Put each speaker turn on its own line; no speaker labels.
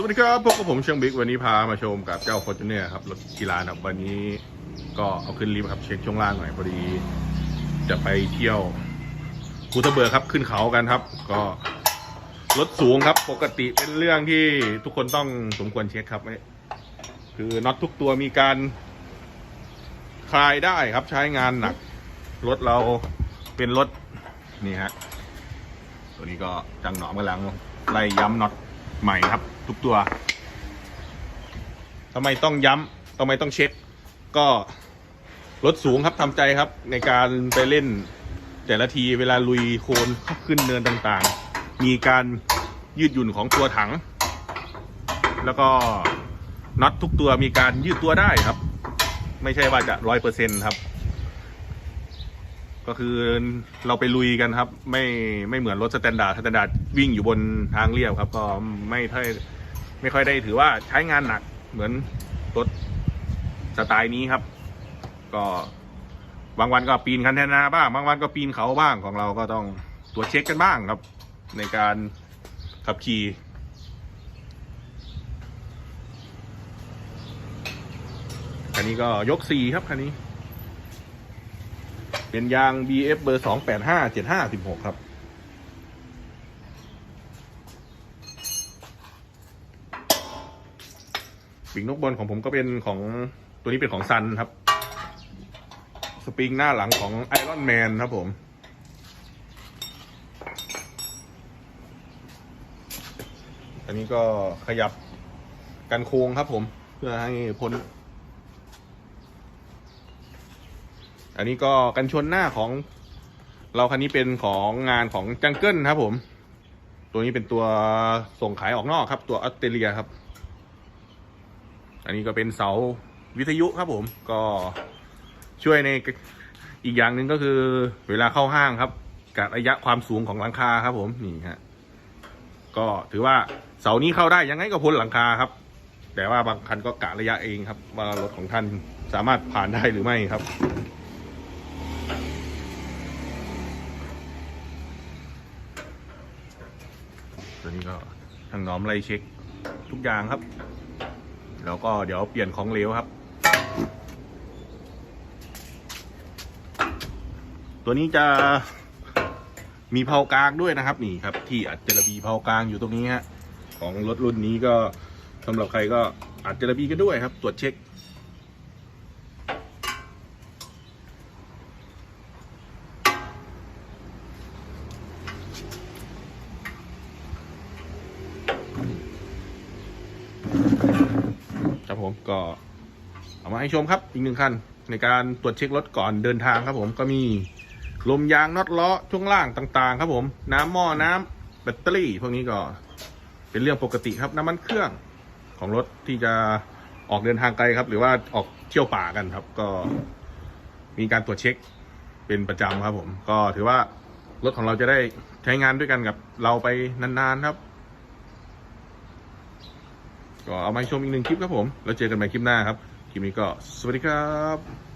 สวัสดีครับพวกบผมเชียงบิ๊กวันนี้พามาชมกับเจ้าฟอร์จูเนอร์ครับรถกีฬาครับวันนี้ก็เอาขึ้นลิฟต์ครับเช็คช่วงล่างหน่อยพอดี จะไปเที่ยวภูทับเบิกครับขึ้นเขากันครับ ก็รถสูงครับ ปกติเป็นเรื่องที่ทุกคนต้องสมควรเช็คครับคือน็อตทุกตัวมีการคลายได้ครับใช้งานหนักรถเราเป็นรถนี่ฮะตัวนี้ก็จังหนอมกำลังไล่ย้ำน็อต ใหม่ครับ ทุกตัวทำไมต้องย้ำทำไมต้องเช็ค ก็รถสูงครับทำใจครับ ในการไปเล่น แต่ละทีเวลาลุยโคลนขึ้นเนินต่างๆ มีการยืดหยุ่นของตัวถัง แล้วก็น็อตทุกตัวมีการยืดตัวได้ครับ ไม่ใช่ว่าจะร้อยเปอร์เซ็นครับ ก็คือเราไปลุยกันครับ ไม่ไม่เหมือนรถสแตนดาร์ดสแตนดาร์ดวิ่งอยู่บนทางเรียบครับก็ไม่ค่อยไม่ค่อยได้ถือว่าใช้งานหนักเหมือนรถสไตล์นี้ครับ ก็บางวันก็ปีนคันแทนาบ้าง บางวันก็ปีนเขาบ้างของเราก็ต้องตรวจเช็คกันบ้างครับ ในการขับขี่คันนี้ก็ยกสี่ครับคันนี้ เป็นยาง BF เบอร์สองแปดห้าเจ็ดห้าสิบหกครับปีกนกบอลของผมก็เป็นของตัวนี้เป็นของซันครับ สปริงหน้าหลังของไอรอนแมนครับผม อันนี้ก็ขยับกันโค้งครับผม เพื่อให้พ้น อันนี้ก็กันชนหน้าของเราคันนี้เป็นของงานของจังเกิลครับผม ตัวนี้เป็นตัวส่งขายออกนอกครับ ตัวออสเตรเลียครับ อันนี้ก็เป็นเสาวิทยุครับผม ก็ช่วยในอีกอย่างหนึ่งก็คือ เวลาเข้าห้างครับกะระยะความสูงของหลังคาครับ ผมนี่ฮะก็ถือว่าเสานี้เข้าได้ยังไงก็พ้นหลังคาครับ แต่ว่าบางคันก็กะระยะเองครับว่ารถของท่านสามารถผ่านได้หรือไม่ครับ ตัวนี้ก็ทางน้อมไล่เช็คทุกอย่างครับ แล้วก็เดี๋ยวเปลี่ยนของเหลวครับ ตัวนี้จะมีเผากลางด้วยนะครับนี่ครับ ที่อัดเจลบีเผากลางอยู่ตรงนี้ฮะของรถรุ่นนี้ก็สำหรับใครก็อัดเจลบีกันด้วยครับ ตรวจเช็ค ครับผมก็เอามาให้ชมครับอีกหนึ่งคันในการตรวจเช็ครถก่อนเดินทางครับ ผมก็มีลมยางน็อตล้อช่วงล่างต่าง ๆ ครับผม น้ำหม้อน้ำแบตเตอรี่พวกนี้ก็เป็นเรื่องปกติครับน้ำมันเครื่องของรถที่จะออกเดินทางไกลครับ หรือว่าออกเที่ยวป่ากันครับ ก็มีการตรวจเช็คเป็นประจำครับผม ก็ถือว่ารถของเราจะได้ใช้งานด้วยกันกับเราไปนานๆครับ ก็เอามาชมอีกหนึ่งคลิปครับผม แล้วเจอกันใหม่คลิปหน้าครับ คลิปนี้ก็สวัสดีครับ